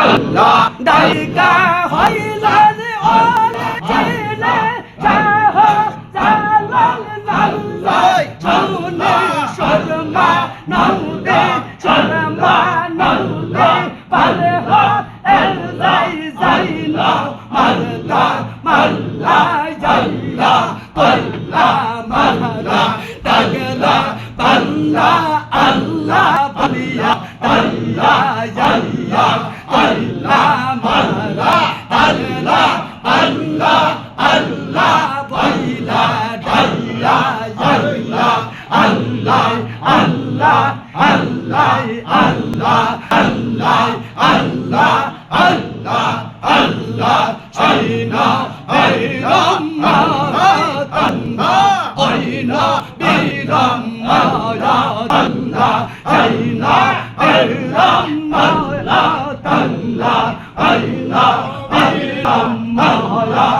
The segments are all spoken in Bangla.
Allah Dalga haylan ole çile Çaho zalal zallay Çavune şorma nalde Çorma nalde Palho erzay zayla Marla marla yalla Parla marla Dagla balla Allah Baliya dalla আল্লাহ আল্লাহ আইনা আইনা আল্লাহ আইনা বিরাম আল্লাহ আইনা আইরাম আল্লাহ আল্লাহ আইনা আইরাম আল্লাহ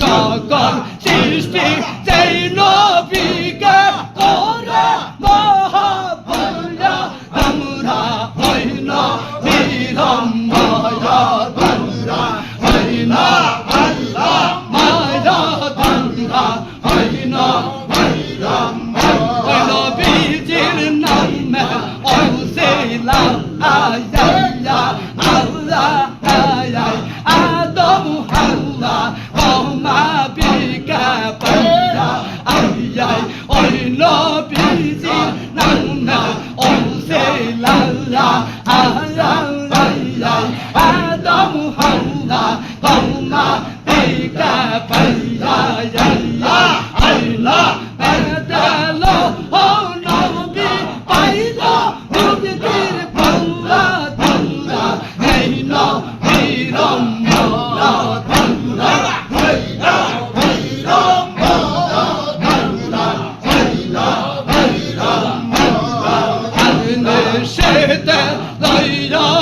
সকল সৃষ্টি সেই নবীকে করে মহাপুরা আমরা হইল নিরম্ভয় Allahumma bika falla Ay, ay, ay, no Şeyde layla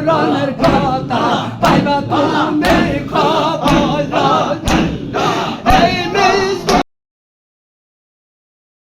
মরণের কথা পাইবা তুমি